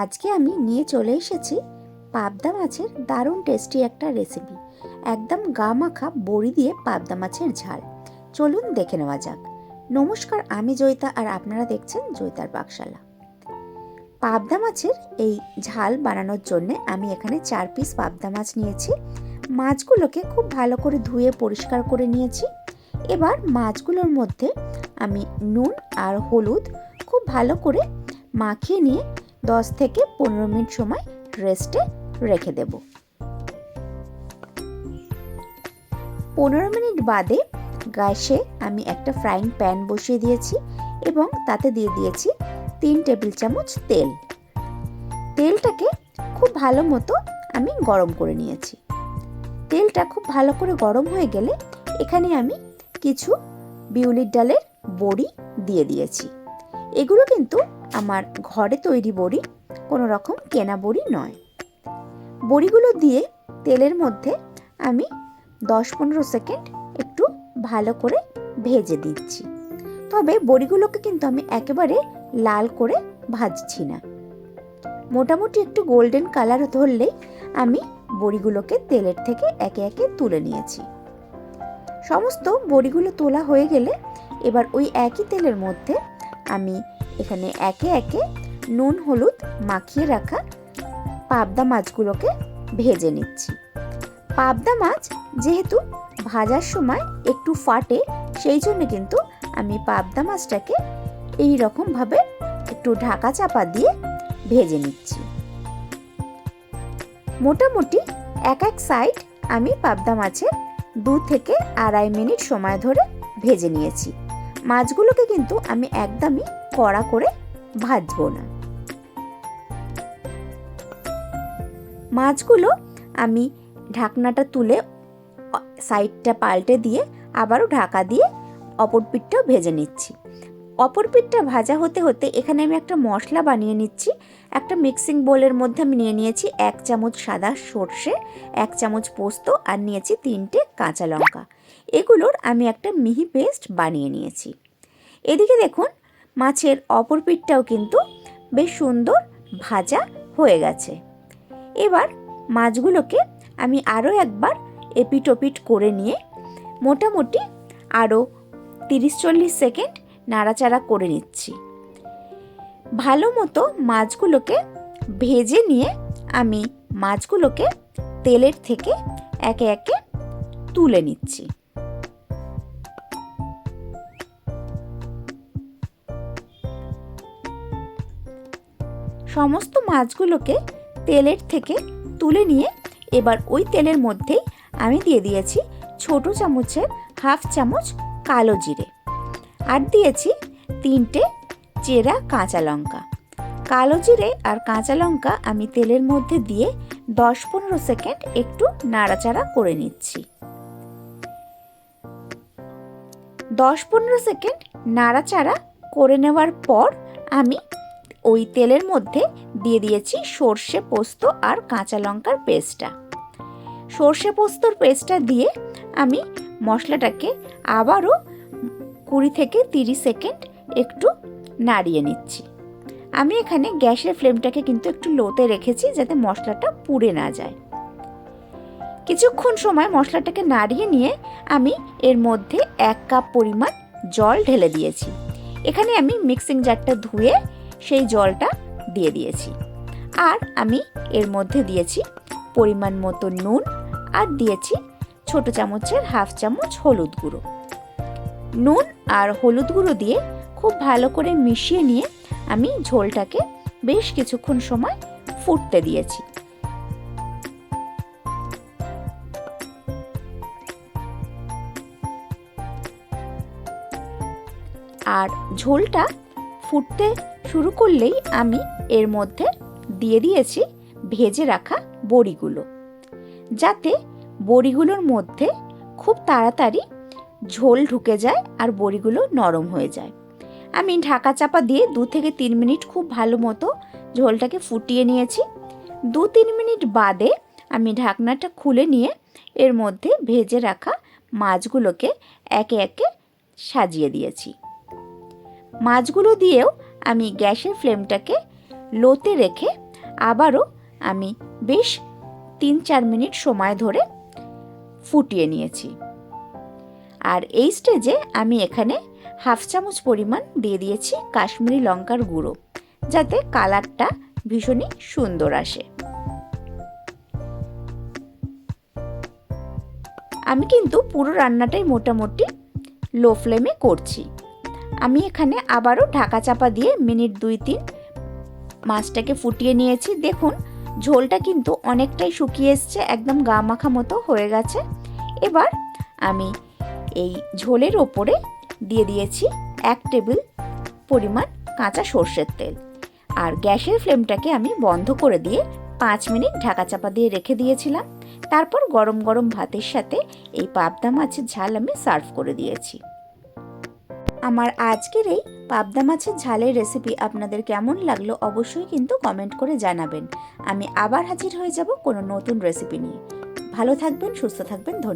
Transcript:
আজকে আমি নিয়ে চলে এসেছি পাবদা মাছের দারুণ টেস্টি একটা রেসিপি একদম গা মাখা বড়ি দিয়ে পাবদা মাছের ঝাল। চলুন দেখে নেওয়া যাক। নমস্কার, আমি জয়িতা আর আপনারা দেখছেন জয়িতার পাকশালা পাবদা মাছের এই ঝাল বানানোর জন্য আমি এখানে চার পিস পাবদা মাছ নিয়েছি। মাছগুলোকে খুব ভালো করে ধুয়ে পরিষ্কার করে নিয়েছি। এবার মাছগুলোর মধ্যে আমি নুন আর হলুদ খুব ভালো করে মাখিয়ে নিয়ে দশ থেকে পনেরো মিনিট সময় রেস্টে রেখে দেব। পনেরো মিনিট বাদে গ্যাসে আমি একটা ফ্রাইং প্যান বসিয়ে দিয়েছি এবং তাতে দিয়ে দিয়েছি তিন টেবিল চামচ তেল। তেলটাকে খুব ভালো মতো আমি গরম করে নিয়েছি। তেলটা খুব ভালো করে গরম হয়ে গেলে এখানে আমি কিছু বিউলির ডালের বড়ি দিয়ে দিয়েছি। এগুলো কিন্তু আমার ঘরে তৈরি বড়ি, কোনো রকম কেনা বড়ি নয়। বড়িগুলো দিয়ে তেলের মধ্যে আমি দশ পনেরো সেকেন্ড একটু ভালো করে ভেজে দিচ্ছি। তবে বড়িগুলোকে কিন্তু আমি একেবারে লাল করে ভাজছি না। মোটামুটি একটু গোল্ডেন কালার ধরলেই আমি বড়িগুলোকে তেলের থেকে একে একে তুলে নিয়েছি। সমস্ত বড়িগুলো তোলা হয়ে গেলে এবার ওই একই তেলের মধ্যে আমি এখানে একে একে নুন, হলুদ মাখিয়ে রাখা পাবদা মাছগুলোকে ভেজে নিচ্ছি। পাবদা মাছ যেহেতু ভাজার সময় একটু ফাটে, সেই জন্য কিন্তু আমি পাবদা মাছটাকে এই রকমভাবে একটু ঢাকা চাপা দিয়ে ভেজে নিচ্ছি। মোটামুটি এক এক সাইড আমি পাবদা মাছের দু থেকে আড়াই মিনিট সময় ধরে ভেজে নিয়েছি। মাছগুলোকে কিন্তু আমি একদমই কড়া করে ভাজবো না। মাছগুলো আমি ঢাকনাটা তুলে সাইডটা পাল্টে দিয়ে আবারও ঢাকা দিয়ে অপর পিঠটাও ভেজে নিচ্ছি। অপর পিঠটা ভাজা হতে হতে এখানে আমি একটা মশলা বানিয়ে নিচ্ছি। একটা মিক্সিং বোলের মধ্যে আমি নিয়ে নিয়েছি এক চামচ সাদা সর্ষে, এক চামচ পোস্ত আর নিয়েছি তিনটে কাঁচা লঙ্কা। এগুলোর আমি একটা মিহি পেস্ট বানিয়ে নিয়েছি। এদিকে দেখুন মাছের অপর পিঠটাও কিন্তু বেশ সুন্দর ভাজা হয়ে গেছে। এবার মাছগুলোকে আমি আরও একবার এপিটোপিট করে নিয়ে মোটামুটি আরও তিরিশ চল্লিশ সেকেন্ড নাড়াচাড়া করে নিচ্ছি। ভালো মতো মাছগুলোকে ভেজে নিয়ে আমি মাছগুলোকে তেলের থেকে একে একে তুলে নিচ্ছি। সমস্ত মাছগুলোকে তেলের থেকে তুলে নিয়ে এবার ওই তেলের মধ্যেই আমি দিয়ে দিয়েছি ছোট চামচের হাফ চামচ কালো জিরে। আর দিয়েছি তিনটে চেরা কাঁচা লঙ্কা। কালো জিরে আর কাঁচা লঙ্কা আমি তেলের মধ্যে দিয়ে দশ পনেরো সেকেন্ড একটু নাড়াচাড়া করে নিচ্ছি। দশ পনেরো সেকেন্ড নাড়াচাড়া করে নেওয়ার পর আমি ওই তেলের মধ্যে দিয়ে দিয়েছি সর্ষে পোস্ত আর কাঁচা লঙ্কার পেস্টটা। সর্ষে পোস্তর পেস্টটা দিয়ে আমি মশলাটাকে আবারও কুড়ি থেকে তিরিশ সেকেন্ড একটু নাড়িয়ে নিচ্ছি। আমি এখানে গ্যাসের ফ্লেমটাকে কিন্তু একটু লোতে রেখেছি যাতে মশলাটা পুড়ে না যায়। কিছুক্ষণ সময় মশলাটাকে নাড়িয়ে নিয়ে আমি এর মধ্যে এক কাপ পরিমাণ জল ঢেলে দিয়েছি। এখানে আমি মিক্সিং জারটা ধুয়ে সেই জলটা দিয়ে দিয়েছি। আর আমি এর মধ্যে দিয়েছি পরিমাণ মতো নুন আর দিয়েছি ছোট চামচের হাফ চামচ হলুদ গুঁড়ো। নুন আর হলুদ গুঁড়ো দিয়ে খুব ভালো করে মিশিয়ে নিয়ে আমি ঝোলটাকে বেশ কিছুক্ষণ সময় ফুটতে দিয়েছি। আর ঝোলটা ফুটতে শুরু করলেই আমি এর মধ্যে দিয়ে দিয়েছি ভেজে রাখা বড়িগুলো। যাতে বড়িগুলোর মধ্যে খুব তাড়াতাড়ি ঝোল ঢুকে যায় আর বড়িগুলো নরম হয়ে যায়। আমি ঢাকা চাপা দিয়ে দু থেকে তিন মিনিট খুব ভালো মতো ঝোলটাকে ফুটিয়ে নিয়েছি। দু তিন মিনিট বাদে আমি ঢাকনাটা খুলে নিয়ে এর মধ্যে ভেজে রাখা মাছগুলোকে একে একে সাজিয়ে দিয়েছি। মাছগুলো দিয়েও আমি গ্যাসের ফ্লেমটাকে লোতে রেখে আবারও আমি বেশ তিন চার মিনিট সময় ধরে ফুটিয়ে নিয়েছি। আর এই স্টেজে আমি এখানে হাফ চামচ পরিমাণ দিয়ে দিয়েছি কাশ্মীরি লঙ্কার গুঁড়ো, যাতে কালারটা ভীষণই সুন্দর আসে। আমি কিন্তু পুরো রান্নাটাই মোটামুটি লো ফ্লেমে করছি। আমি এখানে আবারও ঢাকা চাপা দিয়ে মিনিট দুই তিন মাছটাকে ফুটিয়ে নিয়েছি। দেখুন, ঝোলটা কিন্তু অনেকটাই শুকিয়ে এসছে, একদম গা মাখা মতো হয়ে গেছে। এবার আমি এই ঝোলের ওপরে দিয়ে দিয়েছি এক টেবিল পরিমাণ কাঁচা সর্ষের তেল। আর গ্যাসের ফ্লেমটাকে আমি বন্ধ করে দিয়ে পাঁচ মিনিট ঢাকা চাপা দিয়ে রেখে দিয়েছিলাম। তারপর গরম গরম ভাতের সাথে এই পাবদা মাছের ঝাল আমি সার্ভ করে দিয়েছি। আমার আজকের এই পাবদা মাছের ঝালের রেসিপি আপনাদের কেমন লাগল অবশ্যই কিন্তু কমেন্ট করে জানাবেন। আমি আবার হাজির হয়ে যাব কোনো নতুন রেসিপি নিয়ে। ভালো থাকবেন, সুস্থ থাকবেন, ধন্যবাদ।